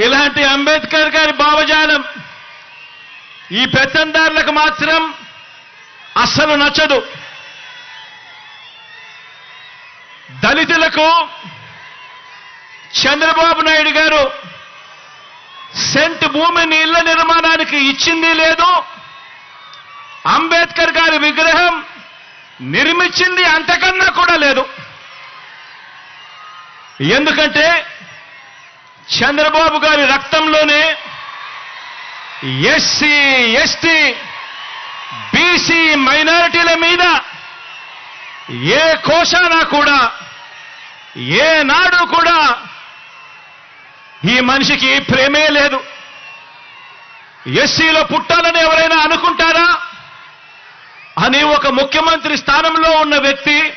ఇలాంటి అంబేద్కర్ గారి భావజాలం ఈ పెత్తందారులకు మాత్రం అస్సలు నచ్చదు. దళితులకు చంద్రబాబు నాయుడు గారు సెంట్ భూమిని ఇళ్ళ నిర్మాణానికి ఇచ్చింది లేదు. అంబేద్కర్ గారి విగ్రహం నిర్మించింది అంతకన్నా కూడా లేదు. ఎందుకంటే చంద్రబాబు గారి రక్తంలోనే ఎస్సీ ఎస్టీ బీసీ మైనారిటీల మీద ఏ కోశానా కూడా ఏ నాడు కూడా ఈ మనిషికి ప్రేమే లేదు. ఎస్సీలో పుట్టాలని ఎవరైనా అనుకుంటారా? అని ఒక ముఖ్యమంత్రి స్థానంలో ఉన్న వ్యక్తి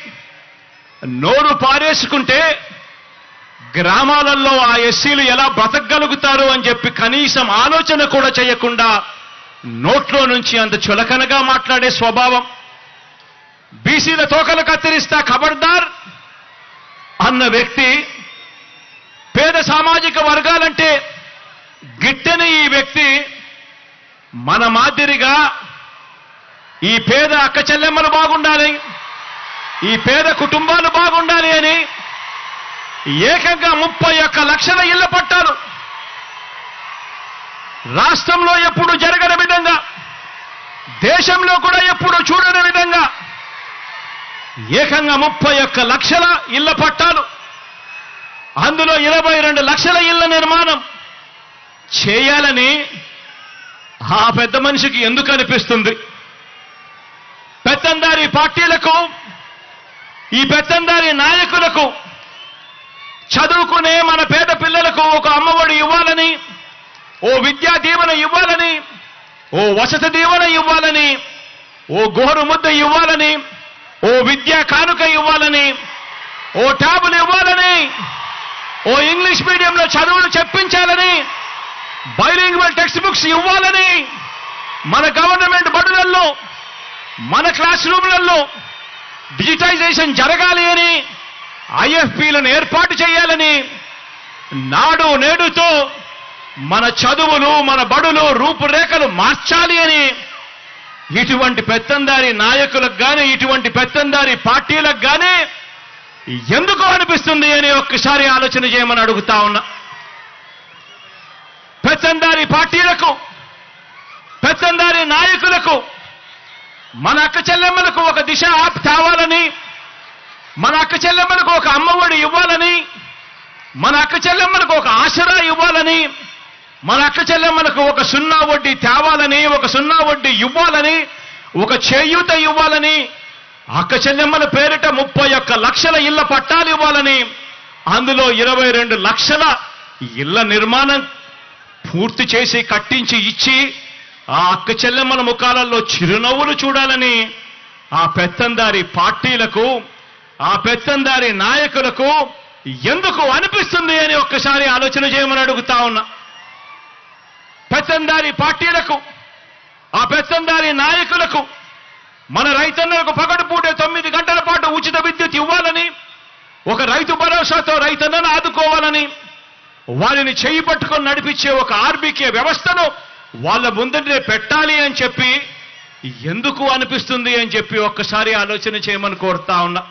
నోరు పారేసుకుంటే గ్రామాలలో ఆ ఎస్సీలు ఎలా బ్రతకగలుగుతారు అని చెప్పి కనీసం ఆలోచన కూడా చేయకుండా నోట్లో నుంచి అంత చులకనగా మాట్లాడే స్వభావం. బీసీల తోకలు కత్తిరిస్తా ఖబర్దార్ అన్న వ్యక్తి పేద సామాజిక వర్గాలంటే గిట్టని ఈ వ్యక్తి మన మాదిరిగా ఈ పేద అక్క చెల్లెమ్మలు బాగుండాలి ఈ పేద కుటుంబాలు బాగుండాలి అని ఏకంగా ముప్పై ఒక్క లక్షల ఇళ్ళ పట్టాలు. రాష్ట్రంలో ఎప్పుడు జరగని విధంగా దేశంలో కూడా ఎప్పుడు చూడని విధంగా ఏకంగా ముప్పై ఒక్క లక్షల ఇళ్ళ పట్టాలు. అందులో ఇరవై రెండు లక్షల ఇళ్ళ నిర్మాణం చేయాలని ఆ పెద్ద మనిషికి ఎందుకు అనిపిస్తుంది? పెత్తందారి పార్టీలకు ఈ పెత్తందారి నాయకులకు చదువుకునే మన పేద పిల్లలకు ఒక అమ్మఒడి ఇవ్వాలని ఓ విద్యా దీవెన ఇవ్వాలని ఓ వసతి దీవెన ఇవ్వాలని ఓ గోరు ముద్ద ఇవ్వాలని ఓ విద్యా కానుక ఇవ్వాలని ఓ ట్యాబులు ఇవ్వాలని ఓ ఇంగ్లీష్ మీడియంలో చదువులు చెప్పించాలని బైలింగ్వల్ టెక్స్ట్ బుక్స్ ఇవ్వాలని మన గవర్నమెంట్ బడులలో మన క్లాస్ రూమ్లలో డిజిటైజేషన్ జరగాలి అని ఐఎఫ్పీలను ఏర్పాటు చేయాలని నాడు నేడుతో మన చదువులు మన బడులు రూపురేఖలు మార్చాలి అని ఇటువంటి పెత్తందారి నాయకులకు కానీ ఇటువంటి పెత్తందారి పార్టీలకు కానీ ఎందుకు అనిపిస్తుంది అని ఒక్కసారి ఆలోచన చేయమని అడుగుతా ఉన్నా. పెత్తందారి పార్టీలకు పెత్తందారి నాయకులకు మన అక్క చెల్లెమ్మలకు ఒక దిశ ఆప్ తేవాలని మన అక్క చెల్లెమ్మలకు ఒక అమ్మఒడి ఇవ్వాలని మన అక్క చెల్లెమ్మలకు ఒక ఆసరా ఇవ్వాలని మన అక్క చెల్లెమ్మలకు ఒక సున్నా వడ్డీ తేవాలని ఒక సున్నా వడ్డీ ఇవ్వాలని ఒక చేయూత ఇవ్వాలని అక్క చెల్లెమ్మల పేరిట ముప్పై ఒక్క లక్షల ఇళ్ళ పట్టాలు ఇవ్వాలని అందులో ఇరవై రెండు లక్షల ఇళ్ళ నిర్మాణం పూర్తి చేసి కట్టించి ఇచ్చి ఆ అక్క చెల్లెమ్మల ముఖాలలో చిరునవ్వులు చూడాలని ఆ పెత్తందారి పార్టీలకు ఆ పెత్తందారి నాయకులకు ఎందుకు అనిపిస్తుంది అని ఒక్కసారి ఆలోచన చేయమని అడుగుతా ఉన్నా. పెత్తందారి పార్టీలకు ఆ పెత్తందారి నాయకులకు మన రైతన్నలకు పగడుపూటే తొమ్మిది గంటల పాటు ఉచిత విద్యుత్ ఇవ్వాలని ఒక రైతు భరోసాతో రైతన్నను ఆదుకోవాలని వారిని చేయి పట్టుకొని నడిపించే ఒక ఆర్బీకే వ్యవస్థను వాళ్ళ ముందరే పెట్టాలి అని చెప్పి ఎందుకు అనిపిస్తుంది అని చెప్పి ఒక్కసారి ఆలోచన చేయమని కోరుతా ఉన్నా.